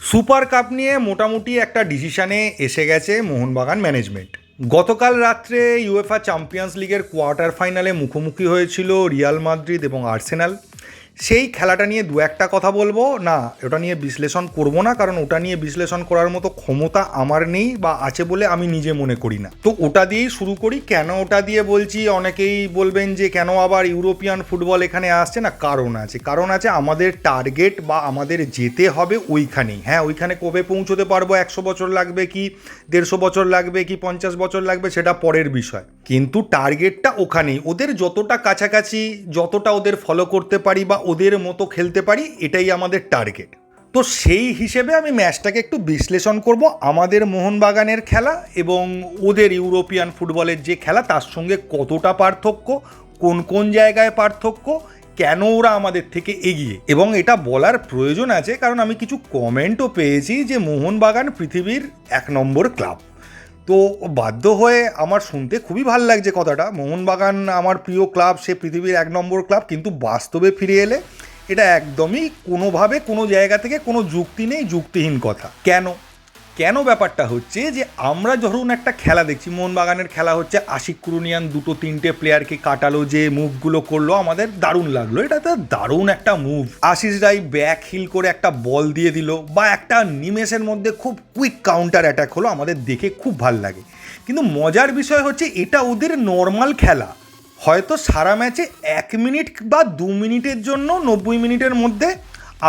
Super cup নিয়ে মোটামুটি একটা ডিসিশানে এসে গেছে মোহনবাগান ম্যানেজমেন্ট। গতকাল রাত্রে ইউএফা চ্যাম্পিয়ন্স লিগের কোয়ার্টার ফাইনালে মুখোমুখি হয়েছিল রিয়াল মাদ্রিদ এবং আর্সেনাল। সেই খেলাটা নিয়ে দু একটা কথা বলব। না, ওটা নিয়ে বিশ্লেষণ করব না, কারণ ওটা নিয়ে বিশ্লেষণ করার মতো ক্ষমতা আমার নেই বা আছে বলে আমি নিজে মনে করি না। তো ওটা দিয়েই শুরু করি। কেন ওটা দিয়ে বলছি? অনেকেই বলবেন যে, কেন আবার ইউরোপিয়ান ফুটবল এখানে আসছে? না, কারণ আছে। কারণ আছে আমাদের টার্গেট বা আমাদের যেতে হবে ওইখানেই। হ্যাঁ ওইখানে কবে পৌঁছতে পারব? একশো বছর লাগবে কি? দেড়শো বছর লাগবে কি? পঞ্চাশ বছর লাগবে? সেটা পরের বিষয়। কিন্তু টার্গেটটা ওখানেই। ওদের যতটা কাছাকাছি, যতটা ওদের ফলো করতে পারি বা ওদের মতো খেলতে পারি, এটাই আমাদের টার্গেট। তো সেই হিসেবে আমি ম্যাচটাকে একটু বিশ্লেষণ করব আমাদের মোহনবাগানের খেলা এবং ওদের ইউরোপিয়ান ফুটবলের যে খেলা, তার সঙ্গে কতটা পার্থক্য, কোন কোন জায়গায় পার্থক্য, কেন ওরা আমাদের থেকে এগিয়ে? এবং এটা বলার প্রয়োজন আছে, কারণ আমি কিছু কমেন্টও পেয়েছি যে মোহনবাগান পৃথিবীর এক নম্বর ক্লাব তো বাধ্য হয়ে আমার শুনতে খুবই ভালো লাগছে কথাটা। মোহনবাগান আমার প্রিয় ক্লাব, সে পৃথিবীর এক নম্বর ক্লাব, কিন্তু বাস্তবে ফিরে এলে এটা একদমই কোনোভাবে কোনো জায়গা থেকে কোনো যুক্তি নেই, যুক্তিহীন কথা। কেন? কেন ব্যাপারটা হচ্ছে যে আমরা ধরুন একটা খেলা দেখছি, মোহনবাগানের খেলা হচ্ছে, আশিক কুরুনিয়ান দুটো তিনটে প্লেয়ারকে কাটালো, যে মুভগুলো করল, আমাদের দারুণ লাগল। এটা তো দারুণ একটা move Ashish Rai back heel করে একটা বল দিয়ে দিল, বা একটা নিমেষের মধ্যে খুব কুইক কাউন্টার অ্যাটাক হলো, আমাদের দেখে খুব ভালো লাগে। কিন্তু মজার বিষয় হচ্ছে, এটা ওদের নর্মাল খেলা। হয়তো সারা ম্যাচে এক মিনিট বা দু মিনিটের জন্য নব্বই মিনিটের মধ্যে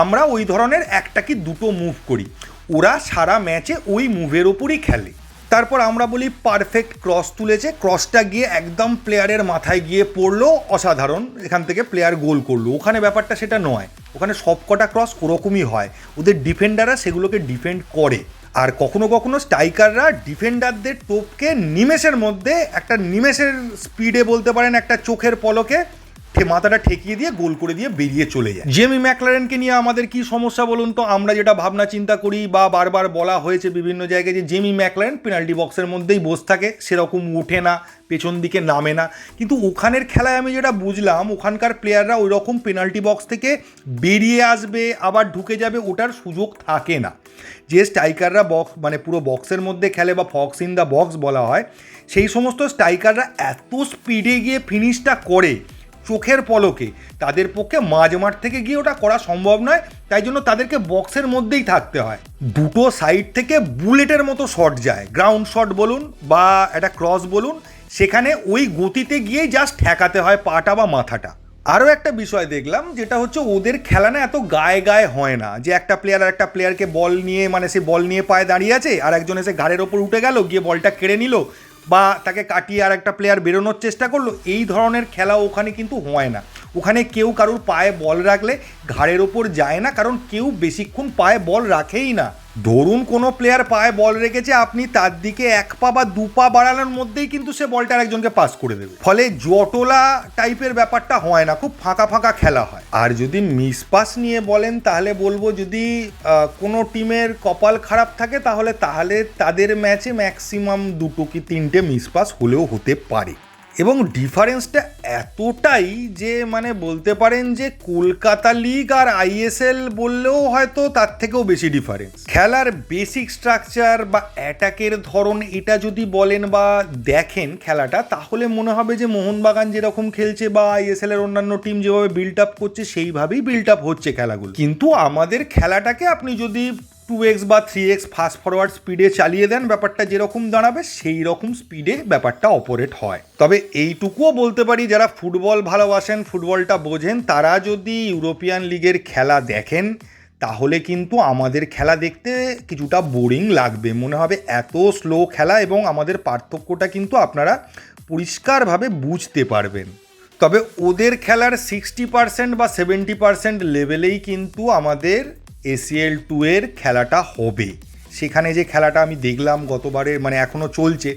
আমরা ওই ধরনের একটা কি দুটো মুভ করি। ওরা সারা ম্যাচে ওই মুভের ওপরই খেলে। তারপর আমরা বলি পারফেক্ট ক্রস তুলেছে। ক্রসটা গিয়ে একদম প্লেয়ারের মাথায় গিয়ে পড়ল, অসাধারণ। এখান থেকে প্লেয়ার গোল করল। ওখানে ব্যাপারটা সেটা নয়। ওখানে সবকটা ক্রস ওরকমই হয়। ওদের ডিফেন্ডাররা সেগুলোকে ডিফেন্ড করে। আর কখনো কখনো স্ট্রাইকাররা ডিফেন্ডারদের টোপকে নিমেষের মধ্যে একটা নিমেষের স্পিডে বলতে পারেন একটা চোখের পলকে মাথাটা ঠেকিয়ে দিয়ে গোল করে দিয়ে বেরিয়ে চলে যায়। জেমি ম্যাকলারেনকে নিয়ে আমাদের কি সমস্যা বলুন তো? আমরা যেটা ভাবনা চিন্তা করি বা বারবার বলা হয়েছে বিভিন্ন জায়গায় যে জেমি ম্যাকলারেন পেনাল্টি বক্সের মধ্যেই বসে থাকে, সেরকম ওঠে না, পেছন দিকে নামে না। কিন্তু ওখানের খেলায় আমি যেটা বুঝলাম, ওখানকার প্লেয়াররা ওই রকম পেনাল্টি বক্স থেকে বেরিয়ে আসবে, আবার ঢুকে যাবে, ওটার সুযোগ থাকে না। যে স্ট্রাইকাররা বক্স মানে পুরো বক্সের মধ্যে খেলে বা ফক্স ইন দ্য বক্স বলা হয়, সেই সমস্ত স্ট্রাইকাররা এত স্পিডে গিয়ে ফিনিশটা করে চোখের পলকে। তাদের পক্ষে মাঝ মাঠ থেকে গিয়ে ওটা করা সম্ভব নয়, তাই জন্য তাদেরকে বক্সের মধ্যেই থাকতে হয়। দুটো সাইড থেকে বুলেটের মতো শট যায়। গ্রাউন্ড শট বলুন বা একটা ক্রস বলুন, সেখানে ওই গতিতে গিয়েই জাস্ট ঠেকাতে হয় পাটা বা মাথাটা। আরও একটা বিষয় দেখলাম, যেটা হচ্ছে ওদের খেলা না এত গায়ে গায়ে হয় না, যে একটা প্লেয়ার আর একটা প্লেয়ারকে বল নিয়ে মানে সে বল নিয়ে পায়ে দাঁড়িয়ে আছে, আর একজন এসে ঘাড়ের ওপর উঠে গেল, গিয়ে বলটা কেড়ে নিল বা তাকে কাটিয়ে আর একটা প্লেয়ার বেরোনোর চেষ্টা করল, এই ধরনের খেলা ওখানে কিন্তু হয় না। ওখানে কেউ কারুর পায়ে বল রাখলে ঘাড়ের ওপর যায় না, কারণ কেউ বেশিক্ষণ পায়ে বল রাখেই না। ধরুন কোনো প্লেয়ার পায়ে বল রেখেছে, আপনি তার দিকে এক পা বা দু পা বাড়ানোর মধ্যেই কিন্তু সে বলটা আরেকজনকে পাস করে দেবে। ফলে জটলা টাইপের ব্যাপারটা হয় না, খুব ফাঁকা ফাঁকা খেলা হয়। আর যদি মিস পাস নিয়ে বলেন, তাহলে বলব যদি কোনো টিমের কপাল খারাপ থাকে, তাহলে তাহলে তাদের ম্যাচে ম্যাক্সিমাম দুটো কি তিনটে মিস পাস হলেও হতে পারে। এবং ডিফারেন্সটা এতটাই যে মানে বলতে পারেন যে কলকাতা লিগ আর আইএসএল বললেও হয়তো তার থেকেও বেশি ডিফারেন্স। খেলার বেসিক স্ট্রাকচার বা অ্যাটাকের ধরন এটা যদি বলেন বা দেখেন খেলাটা, তাহলে মনে হবে যে মোহনবাগান যেরকম খেলছে বা আইএসএল এর অন্যান্য টিম যেভাবে বিল্ড আপ করছে, সেইভাবেই বিল্ড আপ হচ্ছে খেলাগুলো। কিন্তু আমাদের খেলাটাকে আপনি যদি টু এক্স বা থ্রি এক্স ফাস্ট ফরওয়ার্ড স্পিডে চালিয়ে দেন, ব্যাপারটা যেরকম দাঁড়াবে সেই রকম স্পিডে ব্যাপারটা অপারেট হয়। তবে এইটুকুও বলতে পারি, যারা ফুটবল ভালোবাসেন, ফুটবলটা বোঝেন, তারা যদি ইউরোপিয়ান লিগের খেলা দেখেন, তাহলে কিন্তু আমাদের খেলা দেখতে কিছুটা বোরিং লাগবে। মনে হবে এত স্লো খেলা এবং আমাদের পার্থক্যটা কিন্তু আপনারা পরিষ্কারভাবে বুঝতে পারবেন। তবে ওদের খেলার সিক্সটি পার্সেন্ট বা সেভেন্টি পার্সেন্ট লেভেলেই কিন্তু আমাদের এসিএল টু এর খেলাটা হবে। সেখানে যে খেলাটা আমি দেখলাম গতবারের মানে এখনও চলছে,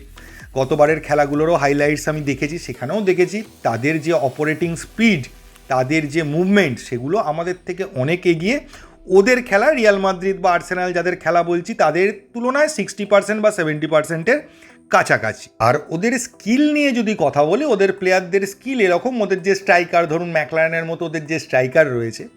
গতবারের খেলাগুলোরও হাইলাইটস আমি দেখেছি, সেখানেও দেখেছি। তাদের যে অপারেটিং স্পিড তাদের যে মুভমেন্ট সেগুলো আমাদের থেকে অনেক এগিয়ে। ওদের খেলা রিয়াল মাদ্রিদ বা আর্সেনাল যাদের খেলা বলছি, তাদের তুলনায় সিক্সটি পার্সেন্ট বা সেভেন্টি পার্সেন্টের কাছাকাছি। আর ওদের স্কিল নিয়ে যদি কথা বলি, ওদের প্লেয়ারদের স্কিল এরকম, ওদের যে স্ট্রাইকার ধরুন ম্যাকলায়নের মতো ওদের যে স্ট্রাইকার রয়েছে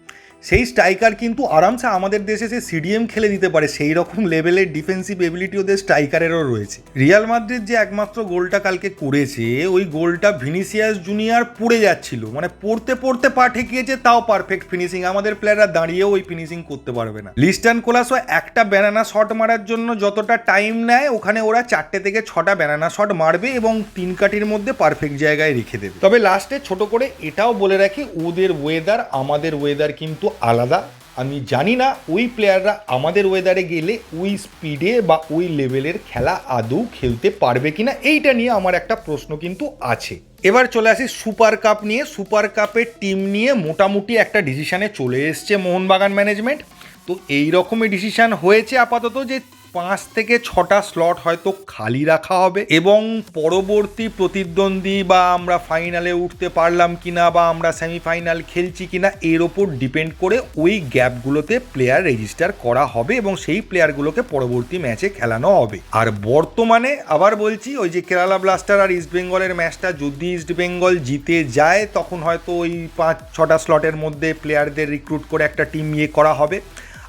সেই স্ট্রাইকার কিন্তু আরামসে আমাদের দেশে সে সিডিএম খেলে দিতে পারে, সেই রকম লেভেলের ডিফেন্সিভ এবিলিটি ওদের স্ট্রাইকারেরও রয়েছে। রিয়াল মাদ্রিদ যে একমাত্র গোলটা কালকে করেছে, ওই গোলটা ভিনিসিয়াস জুনিয়র পড়ে যাচ্ছিল। মানে পড়তে পড়তে পা ঠেকিয়েছে, তাও পারফেক্ট ফিনিশিং আমাদের প্লেয়াররা দাঁড়িয়েও ওই ফিনিশিং করতে পারবে না। লিস্টান কোলাসও একটা ব্যানানা শট মারার জন্য যতটা টাইম নেয়, ওখানে ওরা চারটে থেকে ছটা ব্যানানা শট মারবে এবং তিন কাটির মধ্যে পারফেক্ট জায়গায় রেখে দেবে। তবে লাস্টে ছোট করে এটাও বলে রাখি, ওদের ওয়েদার আমাদের ওয়েদার কিন্তু আলাদা। আমি জানি না ওই প্লেয়াররা আমাদের ওয়েদারে গেলে ওই স্পিডে বা ওই লেভেলের খেলা আদৌ খেলতে পারবে কিনা, এইটা নিয়ে আমার একটা প্রশ্ন কিন্তু আছে। এবার চলে আসি সুপার কাপ নিয়ে। সুপার কাপের টিম নিয়ে মোটামুটি একটা ডিসিশানে চলে এসছে মোহনবাগান ম্যানেজমেন্ট তো এই রকমই ডিসিশান হয়েছে আপাতত যে পাঁচ থেকে ছটা স্লট হয়তো খালি রাখা হবে এবং পরবর্তী প্রতিদ্বন্দ্বী বা আমরা ফাইনালে উঠতে পারলাম কিনা বা আমরা সেমিফাইনাল খেলছি কিনা, এর ওপর ডিপেন্ড করে ওই গ্যাপগুলোতে প্লেয়ার রেজিস্টার করা হবে এবং সেই প্লেয়ারগুলোকে পরবর্তী ম্যাচে খেলানো হবে। আর বর্তমানে আবার বলছি, ওই যে কেরালা ব্লাস্টার আর ইস্ট বেঙ্গলের ম্যাচটা যদি ইস্ট বেঙ্গল জিতে যায়, তখন হয়তো ওই পাঁচ ছটা স্লটের মধ্যে প্লেয়ারদের রিক্রুট করে একটা টিম ইয়ে করা হবে।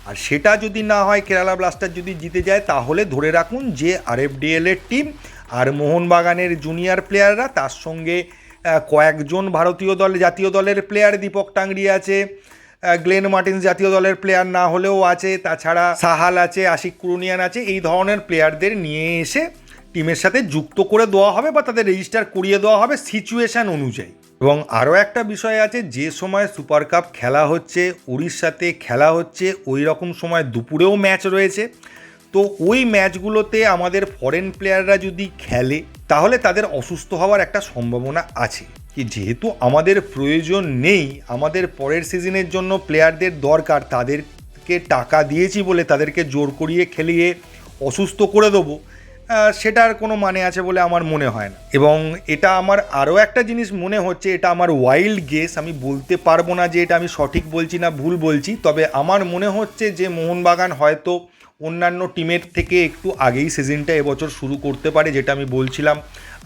আর সেটা যদি না হয় কেরালা ব্লাস্টার যদি জিতে যায়, তাহলে ধরে রাখুন যে আরএফডিএল এর টিম আর মোহনবাগানের জুনিয়র প্লেয়াররা তার সঙ্গে কয়েকজন ভারতীয় দল, জাতীয় দলের প্লেয়ার দীপক টাংরি আছে গ্লেন মার্টিন্স জাতীয় দলের প্লেয়ার না হলেও আছে, তাছাড়া সাহাল আছে, আশিক কুরুনিয়ান আছে, এই ধরনের প্লেয়ারদের নিয়ে এসে টিমের সাথে যুক্ত করে দেওয়া হবে বা তাদের রেজিস্টার করিয়ে দেওয়া হবে সিচুয়েশন অনুযায়ী। এবং আরও একটা বিষয় আছে, যে সময় সুপার কাপ খেলা হচ্ছে, উড়িষ্যাতে খেলা হচ্ছে, ওই রকম সময় দুপুরেও ম্যাচ রয়েছে। তো ওই ম্যাচগুলোতে আমাদের ফরেন প্লেয়াররা যদি খেলে, তাহলে তাদের অসুস্থ হওয়ার একটা সম্ভাবনা আছে। কি যেহেতু আমাদের প্রয়োজন নেই, আমাদের পরের সিজনের জন্য প্লেয়ারদের দরকার, তাদেরকে টাকা দিয়েছি বলে তাদেরকে জোর করিয়ে খেলিয়ে অসুস্থ করে দেবো। সেটার কোনো মানে আছে বলে আমার মনে হয় না। এবং এটা আমার আরও একটা জিনিস মনে হচ্ছে, এটা আমার ওয়াইল্ড গেস আমি বলতে পারব না যে এটা আমি সঠিক বলছি না ভুল বলছি, তবে আমার মনে হচ্ছে যে মোহনবাগান হয়তো অন্যান্য টিমের থেকে একটু আগেই সিজনটা এবছর শুরু করতে পারে, যেটা আমি বলছিলাম।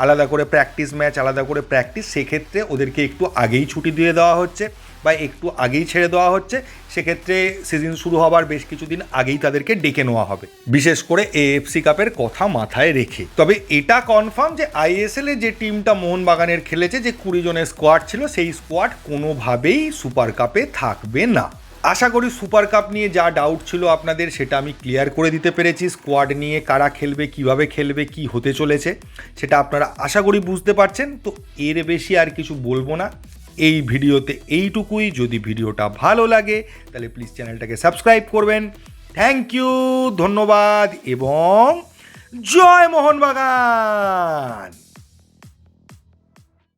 আলাদা করে প্র্যাকটিস ম্যাচ আলাদা করে প্র্যাকটিস সেক্ষেত্রে ওদেরকে একটু আগেই ছুটি দিয়ে দেওয়া হচ্ছে বা একটু আগেই ছেড়ে দেওয়া হচ্ছে। সেক্ষেত্রে সিজন শুরু হবার বেশ কিছুদিন আগেই তাদেরকে ডেকে নেওয়া হবে। বিশেষ করে এএফসি কাপের কথা মাথায় রেখে। তবে এটা কনফার্ম যে আইএসএল এ যে টিমটা মোহনবাগানের খেলেছে, যে কুড়ি জনের স্কোয়াড ছিল, সেই স্কোয়াড কোনোভাবেই সুপার কাপে থাকবে না। আশা করি সুপার কাপ নিয়ে যা ডাউট ছিল আপনাদের, সেটা আমি ক্লিয়ার করে দিতে পেরেছি। স্কোয়াড নিয়ে কারা খেলবে, কীভাবে খেলবে, কি হতে চলেছে, সেটা আপনারা আশা করি বুঝতে পারছেন। তো এর বেশি আর কিছু বলব না। এই ভিডিওতে এইটুকুই। যদি ভিডিওটা ভালো লাগে, তাহলে প্লিজ চ্যানেলটাকে সাবস্ক্রাইব করবেন। থ্যাংক ইউ ধন্যবাদ এবং জয় মোহনবাগান!